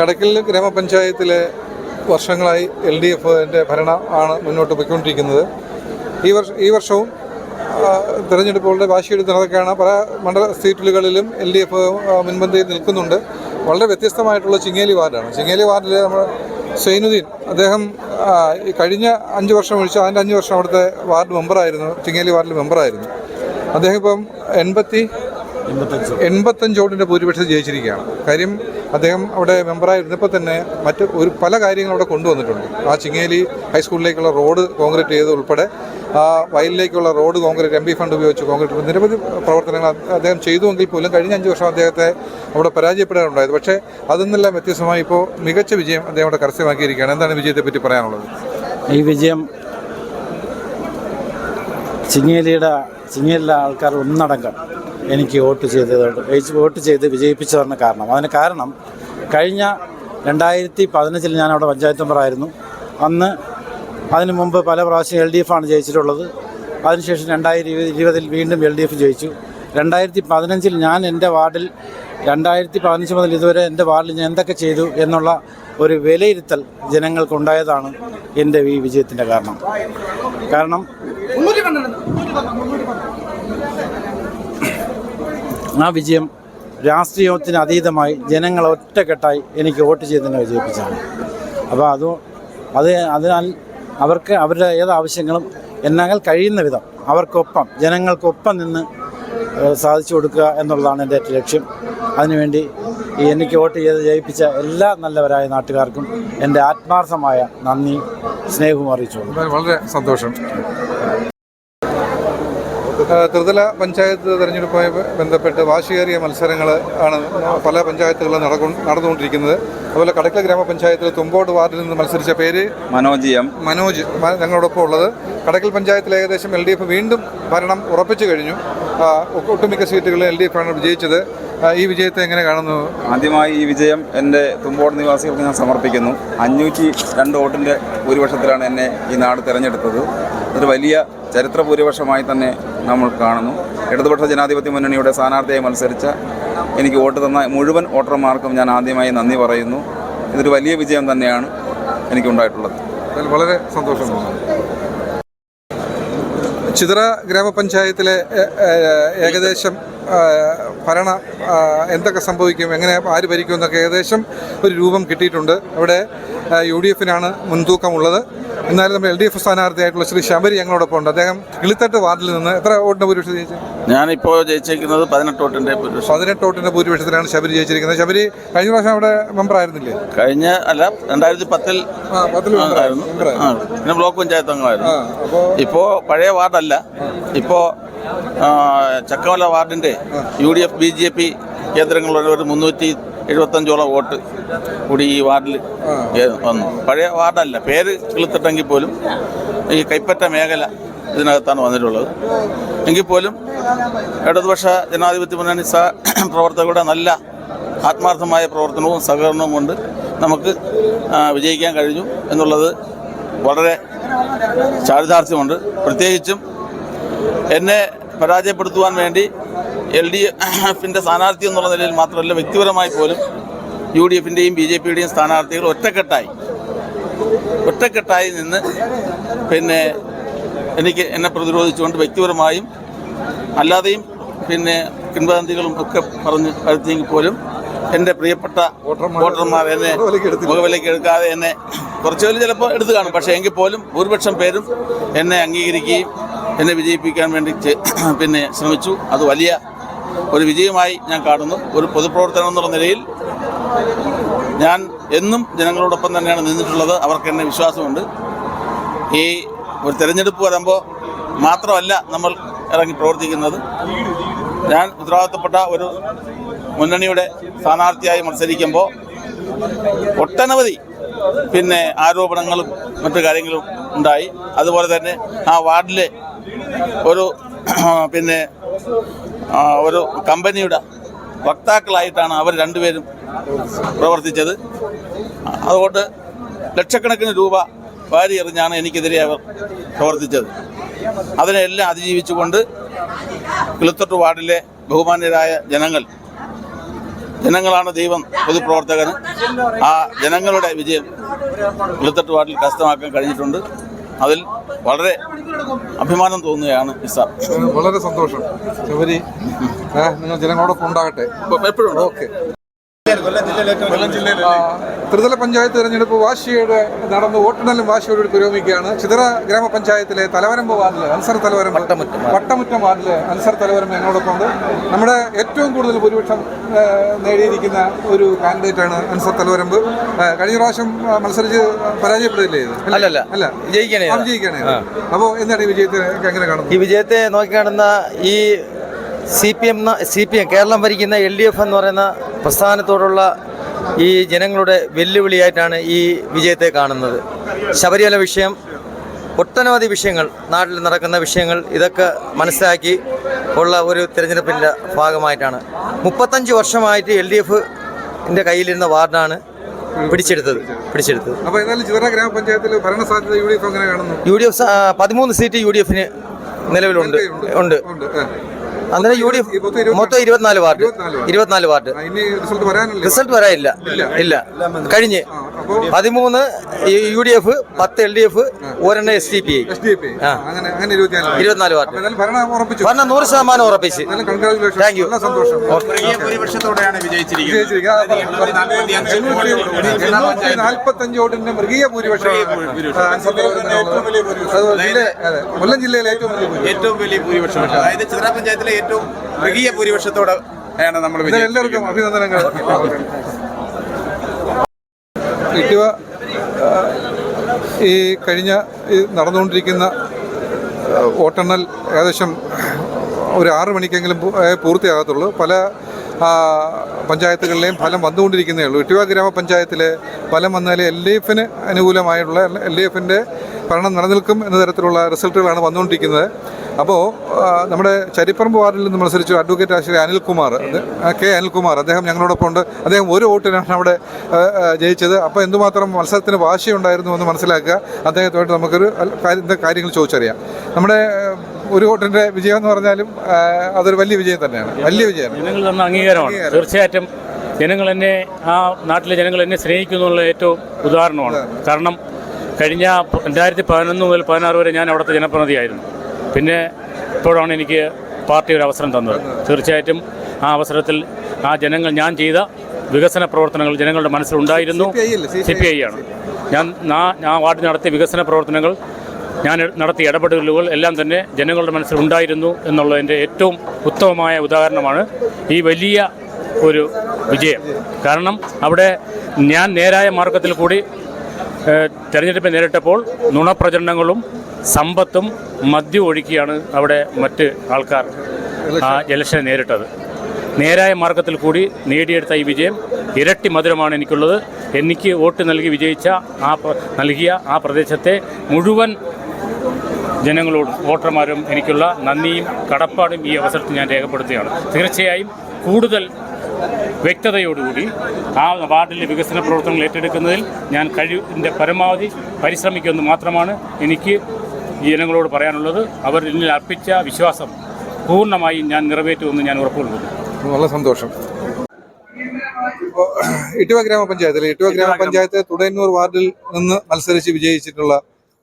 കടക്കൽ ഗ്രാമപഞ്ചായത്തിലെ വർഷങ്ങളായി L D എഫിന്റെ ഭരണം ആണ് മുന്നോട്ട് പോയിക്കൊണ്ടിരിക്കുന്നത്. ഈ വർഷം ഈ വർഷവും തിരഞ്ഞെടുപ്പുകളുടെ നടക്കുകയാണ് പല മണ്ഡല സീറ്റുകളിലും എൽ ഡി എഫ് മുൻപന്തിയിൽ നിൽക്കുന്നുണ്ട്. വളരെ വ്യത്യസ്തമായിട്ടുള്ള ചിങ്ങേലി വാർഡാണ്. ചിങ്ങേലി വാർഡിൽ നമ്മൾ സൈനുദ്ദീൻ അദ്ദേഹം ഈ കഴിഞ്ഞ അഞ്ച് വർഷം ഒഴിച്ച് അതിന്റെ അഞ്ച് വർഷം അവിടുത്തെ വാർഡ് മെമ്പറായിരുന്നു ചിങ്ങേലി വാർഡിൽ മെമ്പറായിരുന്നു. അദ്ദേഹം ഇപ്പം എൺപത്തി എൺപത്തഞ്ച്. വോട്ടിന്റെ ഭൂരിപക്ഷം ജയിച്ചിരിക്കുകയാണ്. കാര്യം അദ്ദേഹം അവിടെ മെമ്പറായിരുന്നപ്പോൾ തന്നെ മറ്റ് ഒരു പല കാര്യങ്ങളും അവിടെ കൊണ്ടുവന്നിട്ടുണ്ട്. ആ ചിങ്ങേലി ഹൈസ്കൂളിലേക്കുള്ള റോഡ് കോൺക്രീറ്റ് ചെയ്ത് ഉൾപ്പെടെ ആ വയലിലേക്കുള്ള road concrete M P fund ഉപയോഗിച്ച് കോൺക്രീറ്റ് നിരവധി പ്രവർത്തനങ്ങൾ അദ്ദേഹം ചെയ്തുവെങ്കിൽ പോലും കഴിഞ്ഞ അഞ്ച് വർഷം അദ്ദേഹത്തെ അവിടെ പരാജയപ്പെടാനുണ്ടായത്. പക്ഷേ അതിൽ നിന്നെല്ലാം വ്യത്യസ്തമായി ഇപ്പോൾ മികച്ച വിജയം അദ്ദേഹം അവിടെ കരസ്ഥമാക്കിയിരിക്കുകയാണ്. എന്താണ് വിജയത്തെ പറ്റി പറയാനുള്ളത്? ഈ വിജയം ചിങ്ങേലിയുടെ ചിങ്ങേലിലെ ആൾക്കാർ ഒന്നടങ്കം എനിക്ക് വോട്ട് ജയിച്ച് വോട്ട് ചെയ്ത് വിജയിപ്പിച്ചതാണ് കാരണം. അതിന് കാരണം കഴിഞ്ഞ രണ്ടായിരത്തി പതിനഞ്ചിൽ ഞാൻ അവിടെ പഞ്ചായത്ത് മെമ്പറായിരുന്നു അന്ന് അതിനു മുമ്പ് പല പ്രാവശ്യം എൽ ഡി എഫാണ് ജയിച്ചിട്ടുള്ളത്. അതിനുശേഷം രണ്ടായിരത്തി ഇരുപതിൽ വീണ്ടും എൽ ഡി എഫ് ജയിച്ചു. രണ്ടായിരത്തി പതിനഞ്ചിൽ ഞാൻ എന്റെ വാർഡിൽ രണ്ടായിരത്തി പതിനഞ്ച് മുതൽ ഇതുവരെ എന്റെ വാർഡിൽ ഞാൻ എന്തൊക്കെ ചെയ്തു എന്നുള്ള ഒരു വിലയിരുത്തൽ ജനങ്ങൾക്കുണ്ടായതാണ് എന്റെ ഈ വിജയത്തിന്റെ കാരണം. കാരണം ആ വിജയം രാഷ്ട്രീയത്തിന് അതീതമായി ജനങ്ങൾ ഒറ്റക്കെട്ടായി എനിക്ക് വോട്ട് ചെയ്ത് തന്നെ വിജയിപ്പിച്ചാണ് അപ്പോൾ അത് അത് അതിനാൽ അവർക്ക് അവരുടെ ഏത് ആവശ്യങ്ങളും എന്നാൽ കഴിയുന്ന വിധം അവർക്കൊപ്പം ജനങ്ങൾക്കൊപ്പം നിന്ന് സാധിച്ചു കൊടുക്കുക എന്നുള്ളതാണ് എന്റെ ലക്ഷ്യം. അതിനുവേണ്ടി എനിക്ക് വോട്ട് ചെയ്ത് ജയിപ്പിച്ച എല്ലാ നല്ലവരായ നാട്ടുകാർക്കും എന്റെ ആത്മാർത്ഥമായ നന്ദി സ്നേഹവും അറിയിച്ചു വളരെ സന്തോഷം. ത്രിതല പഞ്ചായത്ത് തെരഞ്ഞെടുപ്പുമായി ബന്ധപ്പെട്ട് വാശിയേറിയ മത്സരങ്ങൾ ആണ് പല പഞ്ചായത്തുകളിലും നടക്കു നടന്നുകൊണ്ടിരിക്കുന്നത്. അതുപോലെ കടക്കൽ ഗ്രാമപഞ്ചായത്തിൽ തുമ്പോട് വാർഡിൽ നിന്ന് മത്സരിച്ച പേര് മനോജ് എം. മനോജ് ഞങ്ങളോടൊപ്പം ഉള്ളത്. കടക്കൽ പഞ്ചായത്തിൽ ഏകദേശം എൽ ഡി എഫ് വീണ്ടും ഭരണം ഉറപ്പിച്ചു കഴിഞ്ഞു. ഒട്ടുമിക്ക സീറ്റുകളിൽ എൽ ഡി എഫ് ആണ് വിജയിച്ചത്. ഈ വിജയത്തെ എങ്ങനെ കാണുന്നു? ആദ്യമായി ഈ വിജയം എന്റെ തുമ്പോട് നിവാസികൾക്ക് ഞാൻ സമർപ്പിക്കുന്നു. അഞ്ഞൂറ്റി രണ്ട് വോട്ടിന്റെ ഭൂരിപക്ഷത്തിലാണ് എന്നെ ഈ നാട് തിരഞ്ഞെടുത്തത്. അതൊരു വലിയ ചരിത്ര ഭൂരിപക്ഷമായി തന്നെ നമ്മൾ കാണുന്നു. ഇടതുപക്ഷ ജനാധിപത്യ മുന്നണിയുടെ സ്ഥാനാർത്ഥിയായി മത്സരിച്ച എനിക്ക് വോട്ട് തന്ന മുഴുവൻ വോട്ടർമാർക്കും ഞാൻ ആദ്യമായി നന്ദി പറയുന്നു. ഇതൊരു വലിയ വിജയം തന്നെയാണ് എനിക്കുണ്ടായിട്ടുള്ളത്. വളരെ സന്തോഷം ചിതറ ഗ്രാമപഞ്ചായത്തിലെ ഏകദേശം ഭരണ എന്തൊക്കെ സംഭവിക്കും എങ്ങനെ ആര് ഭരിക്കും എന്നൊക്കെ ഏകദേശം ഒരു രൂപം കിട്ടിയിട്ടുണ്ട്. അവിടെ യു ഡി എഫിനാണ് മുൻതൂക്കമുള്ളത്. എന്നാലും നമ്മൾ എൽ ഡി എഫ് സ്ഥാനാർത്ഥിയായിട്ടുള്ള ശ്രീ ശബരി ഞങ്ങളോടൊപ്പം ഉണ്ട്. അദ്ദേഹം കിളിത്തട്ട് വാർഡിൽ നിന്ന് എത്ര വോട്ടിന് ഭൂരിപക്ഷം ജയിച്ചു? ഞാനിപ്പോൾ ജയിച്ചിരിക്കുന്നത് പതിനെട്ട് വോട്ടിന്റെ പതിനെട്ട് വോട്ടിന്റെ ഭൂരിപക്ഷത്തിലാണ് ശബരി ജയിച്ചിരിക്കുന്നത്. ശബരി കഴിഞ്ഞ പ്രാവശ്യം അവിടെ മെമ്പർ ആയിരുന്നില്ലേ? കഴിഞ്ഞ അല്ല രണ്ടായിരത്തി പത്തിൽ പിന്നെ ബ്ലോക്ക് പഞ്ചായത്ത് അംഗമായിരുന്നു. ഇപ്പോ പഴയ വാർഡല്ല. ഇപ്പോൾ ചക്കമല വാർഡിന്റെ U D F B J P കേന്ദ്രങ്ങളുള്ള ഒരു മുന്നൂറ്റി എഴുപത്തഞ്ചോളം വോട്ട് കൂടി ഈ വാർഡിൽ വന്നു. പഴയ വാർഡല്ല പേര് കിളുത്തിട്ടെങ്കിൽ പോലും ഈ കൈപ്പറ്റ മേഖല ഇതിനകത്താണ് വന്നിട്ടുള്ളത്. എങ്കിൽ പോലും ഇടതുപക്ഷ ജനാധിപത്യ മുന്നണി സഹ പ്രവർത്തകരുടെ നല്ല ആത്മാർത്ഥമായ പ്രവർത്തനവും സഹകരണവും കൊണ്ട് നമുക്ക് വിജയിക്കാൻ കഴിഞ്ഞു എന്നുള്ളത് വളരെ ചാരിതാർത്ഥ്യമുണ്ട്. പ്രത്യേകിച്ചും എന്നെ പരാജയപ്പെടുത്തുവാൻ വേണ്ടി എൽ ഡി എഫിന്റെ സ്ഥാനാർത്ഥി എന്നുള്ള നിലയിൽ മാത്രമല്ല വ്യക്തിപരമായി പോലും യു ഡി എഫിന്റെയും ബി ജെ പിയുടെയും സ്ഥാനാർത്ഥികൾ ഒറ്റക്കെട്ടായി. ഒറ്റക്കെട്ടായി നിന്ന് പിന്നെ എനിക്ക് എന്നെ പ്രതിരോധിച്ചുകൊണ്ട് വ്യക്തിപരമായും അല്ലാതെയും പിന്നെ കിംവദന്തികളും ഒക്കെ പറഞ്ഞ് വരുത്തിയെങ്കിൽ പോലും എന്റെ പ്രിയപ്പെട്ട വോട്ടർമാർ എന്നെ മുഖവിലേക്ക് എടുക്കാതെ എന്നെ കുറച്ച് പേര് ചിലപ്പോൾ എടുത്തു കാണും. പക്ഷേ എങ്കിൽ പോലും ഭൂരിപക്ഷം പേരും എന്നെ അംഗീകരിക്കുകയും എന്നെ വിജയിപ്പിക്കാൻ വേണ്ടി പിന്നെ ശ്രമിച്ചു. അത് വലിയ ഒരു വിജയമായി ഞാൻ കാണുന്നു. ഒരു പൊതുപ്രവർത്തനം എന്നുള്ള നിലയിൽ ഞാൻ എന്നും ജനങ്ങളോടൊപ്പം തന്നെയാണ് നിന്നിട്ടുള്ളത്. അവർക്ക് എന്നെ വിശ്വാസമുണ്ട്. ഈ ഒരു തെരഞ്ഞെടുപ്പ് വരുമ്പോൾ മാത്രമല്ല നമ്മൾ ഇറങ്ങി പ്രവർത്തിക്കുന്നത്. ഞാൻ ഉത്തരവാദിത്തപ്പെട്ട ഒരു മുന്നണിയുടെ സ്ഥാനാർത്ഥിയായി മത്സരിക്കുമ്പോൾ ഒട്ടനവധി പിന്നെ ആരോപണങ്ങളും മറ്റു കാര്യങ്ങളും ഉണ്ടായി. അതുപോലെ തന്നെ ആ വാർഡിലെ ഒരു പിന്നെ ഒരു കമ്പനിയുടെ വക്താക്കളായിട്ടാണ് അവർ രണ്ടുപേരും പ്രവർത്തിച്ചത്. അതുകൊണ്ട് ലക്ഷക്കണക്കിന് രൂപ വാരി എറിഞ്ഞാണ് എനിക്കെതിരെ അവർ പ്രവർത്തിച്ചത്. അതിനെല്ലാം അതിജീവിച്ചുകൊണ്ട് കിളുത്തൊട്ട് വാർഡിലെ ബഹുമാന്യരായ ജനങ്ങൾ ജനങ്ങളാണ് ദൈവം പൊതുപ്രവർത്തകന് ആ ജനങ്ങളുടെ വിജയം കിളുത്തൊട്ട് വാർഡിൽ കരസ്ഥമാക്കാൻ കഴിഞ്ഞിട്ടുണ്ട്. അതിൽ വളരെ അഭിമാനം തോന്നുകയാണ് നിസാർ വളരെ സന്തോഷം. ശബരി നിങ്ങൾ ജനങ്ങളോടൊപ്പം ഉണ്ടാകട്ടെ. എപ്പോഴും ഓക്കെ. ത്രിതല പഞ്ചായത്ത് തെരഞ്ഞെടുപ്പ് വാശിയുടെ നടന്ന് വോട്ടെണ്ണലും വാശിയോട് പുരോഗമിക്കുകയാണ്. ചിതറ ഗ്രാമപഞ്ചായത്തിലെ തലവരമ്പ് വാർഡിൽ അൻസർ തലവരമ്പ് വട്ടമുറ്റം വാർഡിൽ അൻസർ തലവരമ്പ് എന്നോടൊപ്പം ഉണ്ട്. നമ്മുടെ ഏറ്റവും കൂടുതൽ ഭൂരിപക്ഷം നേടിയിരിക്കുന്ന ഒരു കാൻഡിഡേറ്റാണ് അൻസർ തലവരമ്പ്. കഴിഞ്ഞ പ്രാവശ്യം മത്സരിച്ച് പരാജയപ്പെടില്ലേ അല്ല? അല്ല. ജയിക്കണേ അപ്പോൾ എന്താണ് ഈ വിജയത്തെ എങ്ങനെ കാണുന്നത്? ഈ വിജയത്തെ നോക്കിക്കാണുന്ന ഈ C P M C P M Keralam ഭരിക്കുന്ന എൽ ഡി എഫ് എന്ന് പറയുന്ന പ്രസ്ഥാനത്തോടുള്ള ഈ ജനങ്ങളുടെ വെല്ലുവിളിയായിട്ടാണ് ഈ വിജയത്തെ കാണുന്നത്. ശബരിമല വിഷയം ഒട്ടനവധി വിഷയങ്ങൾ നാട്ടിൽ നടക്കുന്ന വിഷയങ്ങൾ ഇതൊക്കെ മനസ്സിലാക്കി ഉള്ള ഒരു തിരഞ്ഞെടുപ്പിന്റെ ഭാഗമായിട്ടാണ്. മുപ്പത്തഞ്ച് വർഷമായിട്ട് എൽ ഡി എഫിന്റെ കയ്യിലിരുന്ന വാർഡാണ് പിടിച്ചെടുത്തത് പിടിച്ചെടുത്തത്. അപ്പോൾ എന്നാലും ചിതറ ഗ്രാമപഞ്ചായത്തിൽ ഭരണസാധ്യത യു ഡി എഫ് എങ്ങനെ കാണുന്നു? യു ഡി എഫ് പതിമൂന്ന് സീറ്റ് യു ഡി എഫിന് നിലവിലുണ്ട്. ഉണ്ട്. അന്നേരം യു ഡി എഫ് മൊത്തം ഇരുപത്തി- മൊത്തം ഇരുപത്തിനാല് വാർഡ്. ഇരുപത്തിനാല് വാർഡ്. റിസൾട്ട് വരാനല്ലേ. ഇല്ല. കഴിഞ്ഞ്. പതിമൂന്ന് യു ഡി എഫ് പത്ത് എൽ ഡി എഫ് ഒരെണ്ണം S D P I. S D P അങ്ങനെ അങ്ങനെ ഇരുപത്തിനാല് എന്നാലും ഭരണം നൂറ് ശതമാനം ഉറപ്പിച്ച്. താങ്ക് യു ഭൂരിപക്ഷത്തോടെയാണ് വിജയിച്ചിരിക്കുന്നത്. നാൽപ്പത്തഞ്ച് വോട്ടിന്റെ മൃഗീയ ഭൂരിപക്ഷം. കൊല്ലം ജില്ലയിലെ ഏറ്റവും വലിയ ഭൂരിപക്ഷം. ഏറ്റവും വലിയ ഭൂരിപക്ഷമാണ് അതായത് ചിത്ര പഞ്ചായത്തിലെ ഏറ്റവും മൃഗീയ ഭൂരിപക്ഷത്തോടെ ആണ് നമ്മൾ എല്ലാവർക്കും അഭിനന്ദനങ്ങൾ. ഇട്ടുവ ഈ കഴിഞ്ഞ നടന്നുകൊണ്ടിരിക്കുന്ന വോട്ടെണ്ണൽ ഏകദേശം ഒരു ആറ് മണിക്കെങ്കിലും പൂർത്തിയാകത്തുള്ളൂ. പല പഞ്ചായത്തുകളിലെയും ഫലം വന്നുകൊണ്ടിരിക്കുന്നേ ഉള്ളൂ. ഇട്ടുവ ഗ്രാമപഞ്ചായത്തിലെ ഫലം വന്നാൽ എൽ ഡി എഫിന് അനുകൂലമായിട്ടുള്ള എൽ ഡി എഫിന്റെ ഭരണം നിലനിൽക്കും എന്ന തരത്തിലുള്ള റിസൾട്ടുകളാണ് വന്നുകൊണ്ടിരിക്കുന്നത്. അപ്പോൾ നമ്മുടെ ചരിപ്പറമ്പ് വാർഡിൽ നിന്ന് മത്സരിച്ചു അഡ്വക്കേറ്റ് ആശ്രയ അനിൽകുമാർ കെ അനിൽകുമാർ അദ്ദേഹം ഞങ്ങളോടൊപ്പം ഉണ്ട് അദ്ദേഹം ഒരു വോട്ടിനാണ് അവിടെ ജയിച്ചത്. അപ്പോൾ എന്തുമാത്രം മത്സരത്തിന് വാശിയുണ്ടായിരുന്നു എന്ന് മനസ്സിലാക്കുക. അദ്ദേഹത്തോട്ട് നമുക്കൊരു കാര്യം- കാര്യങ്ങൾ ചോദിച്ചറിയാം. നമ്മുടെ ഒരു വോട്ടിന്റെ വിജയം എന്ന് പറഞ്ഞാലും അതൊരു വലിയ വിജയം തന്നെയാണ്. വലിയ വിജയമാണ്. ജനങ്ങൾ തന്ന അംഗീകാരമാണ്. തീർച്ചയായിട്ടും ജനങ്ങൾ എന്നെ ആ നാട്ടിലെ ജനങ്ങൾ എന്നെ സ്നേഹിക്കുന്നു എന്നുള്ള ഏറ്റവും ഉദാഹരണമാണ്. കാരണം കഴിഞ്ഞ രണ്ടായിരത്തി പതിനൊന്ന് മുതൽ പതിനാറ് വരെ ഞാൻ അവിടുത്തെ ജനപ്രതിനിധിയായിരുന്നു. പിന്നെ ഇപ്പോഴാണ് എനിക്ക് പാർട്ടി ഒരു അവസരം തന്നത്. തീർച്ചയായിട്ടും ആ അവസരത്തിൽ ആ ജനങ്ങൾ ഞാൻ ചെയ്ത വികസന പ്രവർത്തനങ്ങൾ ജനങ്ങളുടെ മനസ്സിലുണ്ടായിരുന്നു സി പി ഐ ആണ്. ഞാൻ ആ ഞാൻ വാർഡ് നടത്തിയ വികസന പ്രവർത്തനങ്ങൾ ഞാൻ നടത്തിയ ഇടപെടലുകൾ എല്ലാം തന്നെ ജനങ്ങളുടെ മനസ്സിലുണ്ടായിരുന്നു എന്നുള്ളതിന്റെ ഏറ്റവും ഉത്തമമായ ഉദാഹരണമാണ് ഈ വലിയ ഒരു വിജയം. കാരണം അവിടെ ഞാൻ നേരായ മാർഗത്തിൽ കൂടി തെരഞ്ഞെടുപ്പ് നേരിട്ടപ്പോൾ നുണപ്രചരണങ്ങളും സമ്പത്തും മദ്യം ഒഴുക്കിയാണ് അവിടെ മറ്റ് ആൾക്കാർ ആ ഇലക്ഷനെ നേരിട്ടത്. നേരായ മാർഗത്തിൽ കൂടി നേടിയെടുത്ത ഈ വിജയം ഇരട്ടി മധുരമാണ് എനിക്കുള്ളത്. എനിക്ക് വോട്ട് നൽകി വിജയിച്ച ആ നൽകിയ ആ പ്രദേശത്തെ മുഴുവൻ ജനങ്ങളോടും വോട്ടർമാരും എനിക്കുള്ള നന്ദിയും കടപ്പാടും ഈ അവസരത്തിൽ ഞാൻ രേഖപ്പെടുത്തുകയാണ്. തീർച്ചയായും കൂടുതൽ വ്യക്തതയോടുകൂടി ആ വാർഡിലെ വികസന പ്രവർത്തനങ്ങൾ ഏറ്റെടുക്കുന്നതിൽ ഞാൻ കഴിവിന്റെ പരമാവധി പരിശ്രമിക്കുമെന്ന് മാത്രമാണ് എനിക്ക് ഈ ജനങ്ങളോട് പറയാനുള്ളത്. അവർ എന്നിൽ അർപ്പിച്ച വിശ്വാസം പൂർണമായും ഞാൻ നിറവേറ്റുമെന്ന് ഞാൻ ഉറപ്പുകൊള്ളുന്നു. വളരെ സന്തോഷം. ഇപ്പോൾ ഇട്ടുവ ഗ്രാമപഞ്ചായത്തിൽ ഇട്ടുവ ഗ്രാമപഞ്ചായത്ത് തുടയന്നൂർ വാർഡിൽ നിന്ന് മത്സരിച്ച് വിജയിച്ചിട്ടുള്ള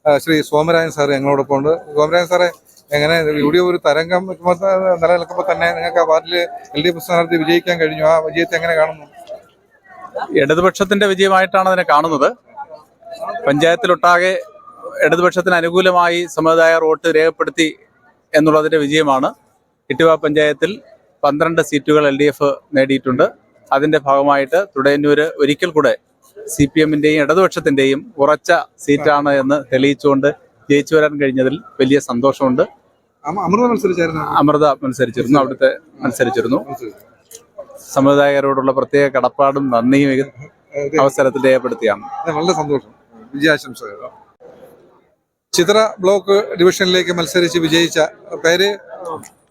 ശ്രീ സോമരാജൻ സാറ് ഞങ്ങളോടൊപ്പം ഉണ്ട് സോമരാജൻ സാറെ എങ്ങനെ ഇവിടെ ഒരു തരംഗം വെക്കുമ്പോൾ ത- നിലനിൽക്കുമ്പോൾ തന്നെ നിങ്ങൾക്ക് ആ വാർഡിൽ എൽ ഡി എഫ് സ്ഥാനാർത്ഥി വിജയിക്കാൻ കഴിഞ്ഞു. ആ വിജയത്തെ എങ്ങനെ കാണുന്നു? ഇടതുപക്ഷത്തിന്റെ വിജയമായിട്ടാണ് അതിനെ കാണുന്നത്. പഞ്ചായത്തിലൊട്ടാകെ ഇടതുപക്ഷത്തിന് അനുകൂലമായി സമുദായ റോട്ട് രേഖപ്പെടുത്തി എന്നുള്ളതിന്റെ വിജയമാണ്. ഇട്ടുവ പഞ്ചായത്തിൽ പന്ത്രണ്ട് സീറ്റുകൾ എൽ ഡി എഫ് നേടിയിട്ടുണ്ട്. അതിന്റെ ഭാഗമായിട്ട് തുടയന്നൂര് ഒരിക്കൽ കൂടെ സി പി എമ്മിന്റെയും ഇടതുപക്ഷത്തിന്റെയും ഉറച്ച സീറ്റാണ് എന്ന് തെളിയിച്ചുകൊണ്ട് ജയിച്ചു വരാൻ കഴിഞ്ഞതിൽ വലിയ സന്തോഷമുണ്ട്. അമ- അമൃത മത്സരിച്ചായിരുന്നു? അമൃത മത്സരിച്ചിരുന്നു അവിടുത്തെ മത്സരിച്ചിരുന്നു. സമുദായകരോടുള്ള പ്രത്യേക കടപ്പാടും നന്ദിയും ഈ അവസരത്തിൽ രേഖപ്പെടുത്തിയാണ്. വളരെ സന്തോഷം. വിജയാശംസകൾ. ചിത്ര ബ്ലോക്ക് ഡിവിഷനിലേക്ക് മത്സരിച്ച് വിജയിച്ച പേര്?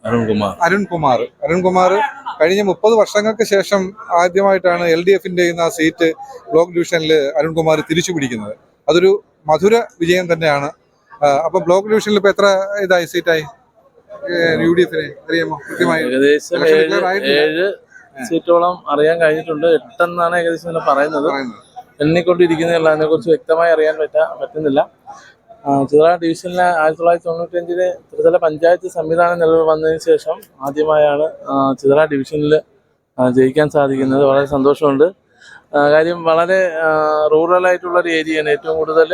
അരുൺകുമാർ. അരുൺകുമാർ. അരുൺകുമാർ കഴിഞ്ഞ മുപ്പത് വർഷങ്ങൾക്ക് ശേഷം ആദ്യമായിട്ടാണ് എൽ ഡി എഫിന്റെ ആ സീറ്റ് ബ്ലോക്ക് ഡിവിഷനിൽ അരുൺകുമാർ തിരിച്ചു പിടിക്കുന്നത് അതൊരു മധുര വിജയം തന്നെയാണ്. അപ്പൊ ബ്ലോക്ക് ഡിവിഷനിൽ ഇപ്പൊ എത്ര ഇതായി? സീറ്റായി? യു ഡി എഫിന് അറിയാമോ? കൃത്യമായി. ഏകദേശം ഏഴ് സീറ്റോളം അറിയാൻ കഴിഞ്ഞിട്ടുണ്ട്. എട്ടെന്നാണ് ഏകദേശം ഇങ്ങനെ പറയുന്നത്. പറയുന്നത്. അതിനെ കുറിച്ച് വ്യക്തമായി അറിയാൻ പറ്റാ പറ്റുന്നില്ല. ചിത്ര ഡിവിഷനിലെ ആയിരത്തി തൊള്ളായിരത്തി തൊണ്ണൂറ്റഞ്ചിൽ ത്രിതല പഞ്ചായത്ത് സംവിധാനം നിലവിൽ വന്നതിന് ശേഷം ആദ്യമായാണ് ചിത്ര ഡിവിഷനിൽ ജയിക്കാൻ സാധിക്കുന്നത്. വളരെ സന്തോഷമുണ്ട്. കാര്യം വളരെ റൂറൽ ആയിട്ടുള്ള ഒരു ഏരിയയാണ് ഏറ്റവും കൂടുതൽ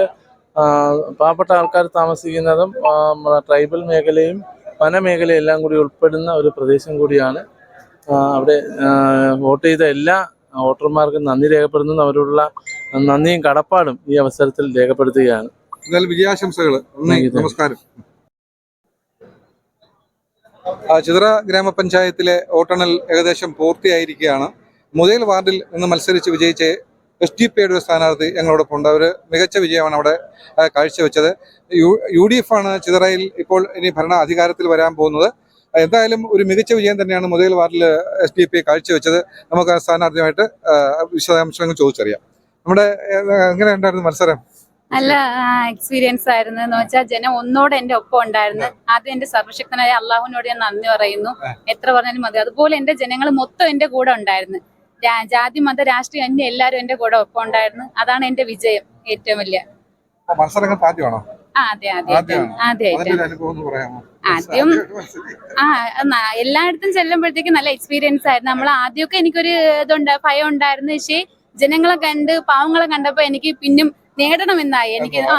പാവപ്പെട്ട ആൾക്കാർ താമസിക്കുന്നതും ട്രൈബൽ മേഖലയും വനമേഖലയും എല്ലാം കൂടി ഉൾപ്പെടുന്ന ഒരു പ്രദേശം കൂടിയാണ്. അവിടെ വോട്ട് ചെയ്ത എല്ലാ വോട്ടർമാർക്കും നന്ദി രേഖപ്പെടുത്തുന്നു. അവരോടുള്ള നന്ദിയും കടപ്പാടും ഈ അവസരത്തിൽ രേഖപ്പെടുത്തുകയാണ്. വിജയാശംസകൾ നമസ്കാരം. ചിത്ര ചിതറ ഗ്രാമപഞ്ചായത്തിലെ വോട്ടെണ്ണൽ ഏകദേശം പൂർത്തിയായിരിക്കുകയാണ്. മുതൽ വാർഡിൽ നിന്ന് മത്സരിച്ച് വിജയിച്ച എസ് ഡി പിയുടെ ഒരു സ്ഥാനാർത്ഥി ഞങ്ങളോടൊപ്പം ഉണ്ട്. അവർ മികച്ച വിജയമാണ് അവിടെ കാഴ്ചവെച്ചത്. യു യു ഡി എഫ് ആണ് ചിതറയിൽ ഇപ്പോൾ ഇനി ഭരണ അധികാരത്തിൽ വരാൻ പോകുന്നത്. എന്തായാലും ഒരു മികച്ച വിജയം തന്നെയാണ് മുതൽ വാർഡിൽ എസ് ഡി പി കാഴ്ചവെച്ചത്. നമുക്ക് സ്ഥാനാർത്ഥിയുമായിട്ട് വിശദാംശങ്ങൾ ചോദിച്ചറിയാം. നമ്മുടെ എങ്ങനെ ഉണ്ടായിരുന്നു മത്സരം? നല്ല എക്സ്പീരിയൻസ് ആയിരുന്നു. എന്ന് വെച്ചാൽ ജനം ഒന്നോടെ എന്റെ ഒപ്പം ഉണ്ടായിരുന്നു. ആദ്യം എന്റെ സർവശക്തനായ അള്ളാഹുവിനോട് ഞാൻ നന്ദി പറയുന്നു. എത്ര പറഞ്ഞാലും മതി. അതുപോലെ എന്റെ ജനങ്ങൾ മൊത്തം എന്റെ കൂടെ ഉണ്ടായിരുന്നു. ജാതി മത രാഷ്ട്രീയം അന്യ എല്ലാരും എന്റെ കൂടെ ഒപ്പം ഉണ്ടായിരുന്നു അതാണ് എന്റെ വിജയം ഏറ്റവും വലിയ. മത്സരങ്ങൾ ആദ്യമാണോ? അതെ അതെ. ആദ്യം ആ എല്ലായിടത്തും ചെല്ലുമ്പോഴത്തേക്കും നല്ല എക്സ്പീരിയൻസ് ആയിരുന്നു. നമ്മൾ ആദ്യമൊക്കെ എനിക്കൊരു ഇതുണ്ട് ഭയം ഉണ്ടായിരുന്നു. പക്ഷേ ജനങ്ങളെ കണ്ട് പാവങ്ങളെ കണ്ടപ്പോ എനിക്ക് പിന്നും നേടണമെന്നായി എനിക്ക് ആ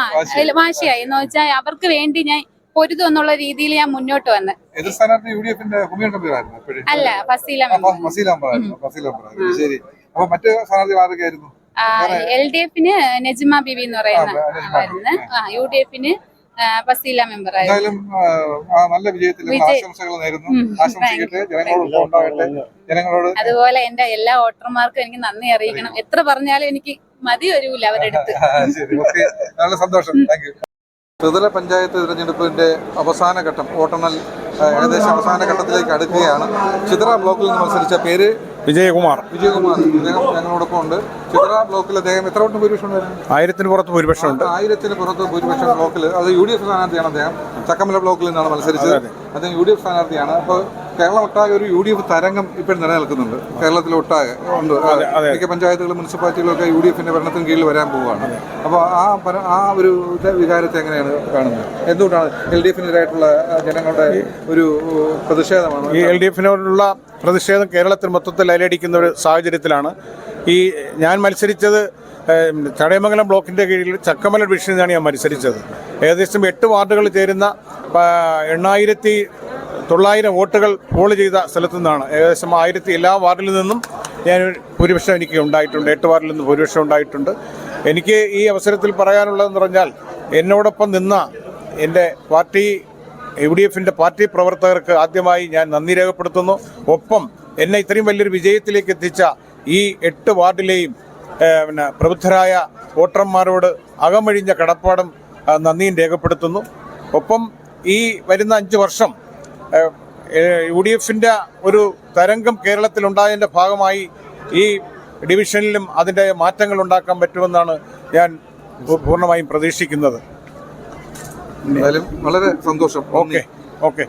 വാശിയായി. എന്ന് വെച്ചാൽ അവർക്ക് വേണ്ടി ഞാൻ പൊരുതും എന്നുള്ള രീതിയിൽ ഞാൻ മുന്നോട്ട് വന്ന്. എതിർ സ്ഥാനാർത്ഥി? യു ഡി എഫിന്റെ ഹുമയൂൺ കമ്പീറായിരുന്നു അല്ല ഫസീല ശരി. അപ്പൊ മറ്റ് സ്ഥാനാർത്ഥി ആരൊക്കെയായിരുന്നു? എൽ ഡി എഫിന് നജിമ ബിബി എന്ന് പറയുന്ന യു ഡി എഫിന് ഫസീല മെമ്പർ ആയിരുന്നു. നല്ല വിജയത്തിൽ വിജയ്- ആശംസകൾ നേരുന്നു. ആശംസിക്കട്ടെ. ജനങ്ങളോട് ഉണ്ടാകട്ടെ ജനങ്ങളോട് അതുപോലെ എന്റെ എല്ലാ വോട്ടർമാർക്കും എനിക്ക് നന്ദി അറിയിക്കണം. എത്ര പറഞ്ഞാലും എനിക്ക് മതി വരൂല അവരുടെ അടുത്ത് ശരി. ഓക്കെ. നല്ല സന്തോഷം. താങ്ക് ത്രിതല പഞ്ചായത്ത് തിരഞ്ഞെടുപ്പിന്റെ അവസാന ഘട്ടം വോട്ടെണ്ണൽ ഏകദേശം അവസാന ഘട്ടത്തിലേക്ക് അടുക്കുകയാണ്. ചിത്ര ബ്ലോക്കിൽ നിന്ന് മത്സരിച്ച പേര് വിജയകുമാർ. വിജയകുമാർ. അദ്ദേഹം ഞങ്ങളോടൊപ്പം ഉണ്ട്. ചിത്ര ബ്ലോക്കിൽ അദ്ദേഹം എത്ര വോട്ട് ഭൂരിപക്ഷം ആയിരത്തിന് പുറത്ത് ഭൂരിപക്ഷം ഉണ്ട്. ആയിരത്തിന് പുറത്ത് ഭൂരിപക്ഷം ബ്ലോക്കിൽ. അത് യു ഡി എഫ് സ്ഥാനാർത്ഥിയാണ് അദ്ദേഹം. ചക്കമല ബ്ലോക്കിൽ നിന്നാണ് മത്സരിച്ചത്. അദ്ദേഹം യു ഡി എഫ് സ്ഥാനാർത്ഥിയാണ്. അപ്പോൾ കേരളം ഒട്ടാകെ ഒരു യു ഡി എഫ് തരംഗം ഇപ്പോഴും നിലനിൽക്കുന്നുണ്ട്. കേരളത്തിൽ ഒട്ടാകെ ഉണ്ട്. മിക്ക പഞ്ചായത്തുകളും മുനിസിപ്പാലിറ്റികളും ഒക്കെ യു ഡി എഫിന്റെ ഭരണത്തിന് കീഴിൽ വരാൻ പോവുകയാണ്. അപ്പോൾ ആ ആ ഒരു വികാരത്തെ എങ്ങനെയാണ് കാണുന്നത്? എന്തുകൊണ്ടാണ് എൽ ഡി എഫിനെതിരായിട്ടുള്ള ജനങ്ങളുടെ ഒരു പ്രതിഷേധമാണ്? ഈ എൽ ഡി എഫിനോടുള്ള പ്രതിഷേധം കേരളത്തിൽ മൊത്തത്തിൽ അലയടിക്കുന്ന ഒരു സാഹചര്യത്തിലാണ്. ഈ ഞാൻ മത്സരിച്ചത് ചടയമംഗലം ബ്ലോക്കിന്റെ കീഴിൽ ചക്കമല ഡിവിഷനിലാണ് ഞാൻ മത്സരിച്ചത്. ഏകദേശം എട്ട് വാർഡുകൾ ചേരുന്ന എണ്ണായിരത്തി തൊള്ളായിരം വോട്ടുകൾ പോൾ ചെയ്ത സ്ഥലത്തു നിന്നാണ്. ഏകദേശം ആയിരത്തി എല്ലാ വാർഡിൽ നിന്നും ഞാൻ ഭൂരിപക്ഷം എനിക്ക് ഉണ്ടായിട്ടുണ്ട്. എട്ട് വാർഡിൽ നിന്ന് ഭൂരിപക്ഷം ഉണ്ടായിട്ടുണ്ട്. എനിക്ക് ഈ അവസരത്തിൽ പറയാനുള്ളതെന്ന് പറഞ്ഞാൽ എന്നോടൊപ്പം നിന്ന എന്റെ പാർട്ടി യു ഡി എഫിന്റെ പാർട്ടി പ്രവർത്തകർക്ക് ആദ്യമായി ഞാൻ നന്ദി രേഖപ്പെടുത്തുന്നു. ഒപ്പം എന്നെ ഇത്രയും വലിയൊരു വിജയത്തിലേക്ക് എത്തിച്ച ഈ എട്ട് വാർഡിലെയും പിന്നെ പ്രബുദ്ധരായ വോട്ടർമാരോട് അകമഴിഞ്ഞ കടപ്പാടും നന്ദിയും രേഖപ്പെടുത്തുന്നു. ഒപ്പം ഈ വരുന്ന അഞ്ച് വർഷം യു ഡി എഫിന്റെ ഒരു തരംഗം കേരളത്തിലുണ്ടായതിന്റെ ഭാഗമായി ഈ ഡിവിഷനിലും അതിന്റെ മാറ്റങ്ങൾ ഉണ്ടാക്കാൻ പറ്റുമെന്നാണ് ഞാൻ പൂർണമായും പ്രതീക്ഷിക്കുന്നത്. എന്തായാലും വളരെ സന്തോഷം. Okay okay.